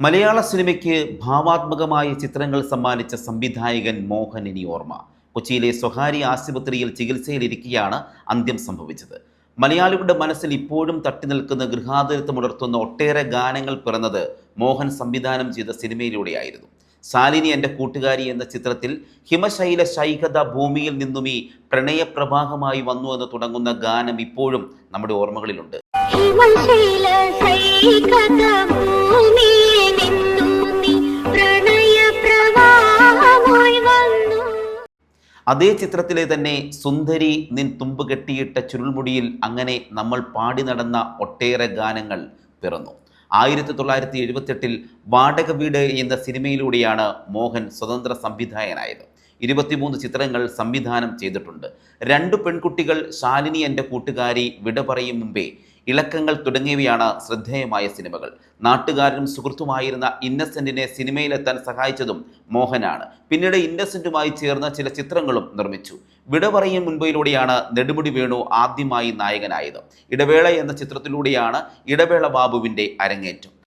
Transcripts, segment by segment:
മലയാള സിനിമയ്ക്ക് ഭാവാത്മകമായ ചിത്രങ്ങൾ സമ്മാനിച്ച സംവിധായകൻ മോഹൻ ഇനി ഓർമ്മ. കൊച്ചിയിലെ സ്വകാര്യ ആശുപത്രിയിൽ ചികിത്സയിലിരിക്കെയാണ് അന്ത്യം സംഭവിച്ചത്. മലയാളികളുടെ മനസ്സിൽ ഇപ്പോഴും തട്ടി നിൽക്കുന്ന ഗൃഹാതുരത്വമുണർത്തുന്ന ഒട്ടേറെ ഗാനങ്ങൾ പിറന്നത് മോഹൻ സംവിധാനം ചെയ്ത സിനിമയിലൂടെയായിരുന്നു. ശാലിനി എന്റെ കൂട്ടുകാരി എന്ന ചിത്രത്തിൽ ഹിമശൈല ശൈകത ഭൂമിയിൽ നിന്നും ഈ പ്രണയപ്രവാഹമായി വന്നു എന്ന് തുടങ്ങുന്ന ഗാനം ഇപ്പോഴും നമ്മുടെ ഓർമ്മകളിലുണ്ട്. ഹിമശൈല സൈകത അതേ ചിത്രത്തിലെ തന്നെ സുന്ദരി നിൻ തുമ്പ് കെട്ടിയിട്ട ചുരുൾമുടിയിൽ അങ്ങനെ നമ്മൾ പാടി നടന്ന ഒട്ടേറെ ഗാനങ്ങൾ പിറന്നു. ആയിരത്തി തൊള്ളായിരത്തി എഴുപത്തെട്ടിൽ വാടക വീട് എന്ന സിനിമയിലൂടെയാണ് മോഹൻ സ്വതന്ത്ര സംവിധായകനായത്. ഇരുപത്തിമൂന്ന് ചിത്രങ്ങൾ സംവിധാനം ചെയ്തിട്ടുണ്ട്. രണ്ട് പെൺകുട്ടികൾ ശാലിനി എന്റെ കൂട്ടുകാരി വിട പറയും മുമ്പേ ഇളക്കങ്ങൾ തുടങ്ങിയവയാണ് ശ്രദ്ധേയമായ സിനിമകൾ. നാട്ടുകാരനും സുഹൃത്തുമായിരുന്ന ഇന്നസെന്റിനെ സിനിമയിലെത്താൻ സഹായിച്ചതും മോഹനാണ്. പിന്നീട് ഇന്നസെന്റുമായി ചേർന്ന ചില ചിത്രങ്ങളും നിർമ്മിച്ചു. വിട പറയും മുൻപയിലൂടെയാണ് നെടുമുടി വേണു ആദ്യമായി നായകനായത്. ഇടവേള എന്ന ചിത്രത്തിലൂടെയാണ് ഇടവേള ബാബുവിന്റെ അരങ്ങേറ്റം.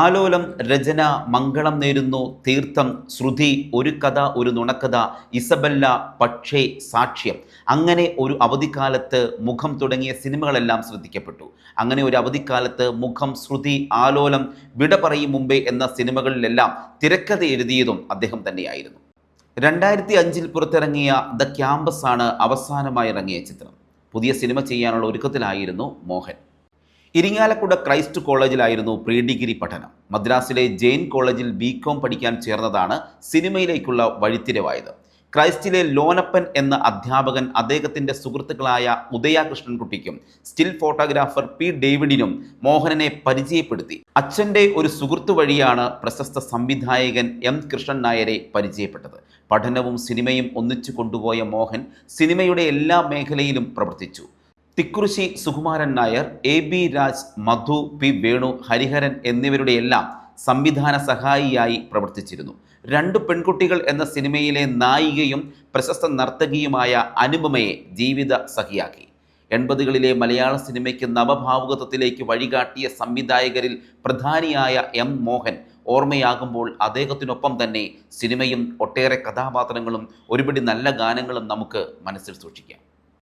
ആലോലം രചന മംഗളം നേരുന്നു തീർത്ഥം ശ്രുതി ഒരു കഥ ഒരു നുണക്കഥ ഇസബല്ല പക്ഷേ സാക്ഷ്യം. അങ്ങനെ ഒരു അവധിക്കാലത്ത് മുഖം തുടങ്ങിയ സിനിമകളെല്ലാം ശ്രദ്ധിക്കപ്പെട്ടു. അങ്ങനെ ഒരു അവധിക്കാലത്ത് മുഖം ശ്രുതി ആലോലം വിട പറയും മുമ്പേ എന്ന സിനിമകളിലെല്ലാം തിരക്കഥ എഴുതിയതും അദ്ദേഹം തന്നെയായിരുന്നു. രണ്ടായിരത്തി അഞ്ചിൽ പുറത്തിറങ്ങിയ ദ ക്യാമ്പസ് ആണ് അവസാനമായി ഇറങ്ങിയ ചിത്രം. പുതിയ സിനിമ ചെയ്യാനുള്ള ഒരുക്കത്തിലായിരുന്നു മോഹൻ. ഇരിങ്ങാലക്കുട ക്രൈസ്റ്റ് കോളേജിലായിരുന്നു പ്രീ ഡിഗ്രി പഠനം. മദ്രാസിലെ ജെയിൻ കോളേജിൽ ബി കോം പഠിക്കാൻ ചേർന്നതാണ് സിനിമയിലേക്കുള്ള വഴിത്തിരിവായത്. ക്രൈസ്റ്റിലെ ലോനപ്പൻ എന്ന അധ്യാപകൻ അദ്ദേഹത്തിന്റെ സുഹൃത്തുക്കളായ ഉദയ കൃഷ്ണൻകുട്ടിക്കും സ്റ്റിൽ ഫോട്ടോഗ്രാഫർ പി ഡേവിഡിനും മോഹനനെ പരിചയപ്പെടുത്തി. അച്ഛന്റെ ഒരു സുഹൃത്ത് വഴിയാണ് പ്രശസ്ത സംവിധായകൻ എം കൃഷ്ണൻ നായരെ പരിചയപ്പെട്ടത്. പഠനവും സിനിമയും ഒന്നിച്ചു കൊണ്ടുപോയ മോഹൻ സിനിമയുടെ എല്ലാ മേഖലയിലും പ്രവർത്തിച്ചു. Thikkurissy Sukumaran Nair A B Raj Madhu P Venu Hariharan എന്നിവരുടെയെല്ലാം സംവിധാന സഹായിയായി പ്രവർത്തിച്ചിരുന്നു. രണ്ട് പെൺകുട്ടികൾ എന്ന സിനിമയിലെ നായികയും പ്രശസ്ത നർത്തകിയുമായ അനുപമയെ ജീവിത സഖിയാക്കി. എൺപതുകളിലെ മലയാള സിനിമയ്ക്ക് നവഭാവുകത്വത്തിലേക്ക് വഴികാട്ടിയ സംവിധായകരിൽ പ്രധാനിയായ എം മോഹൻ ഓർമ്മയാകുമ്പോൾ അദ്ദേഹത്തിനൊപ്പം തന്നെ സിനിമയും ഒട്ടേറെ കഥാപാത്രങ്ങളും ഒരുപിടി നല്ല ഗാനങ്ങളും നമുക്ക് മനസ്സിൽ സൂക്ഷിക്കാം.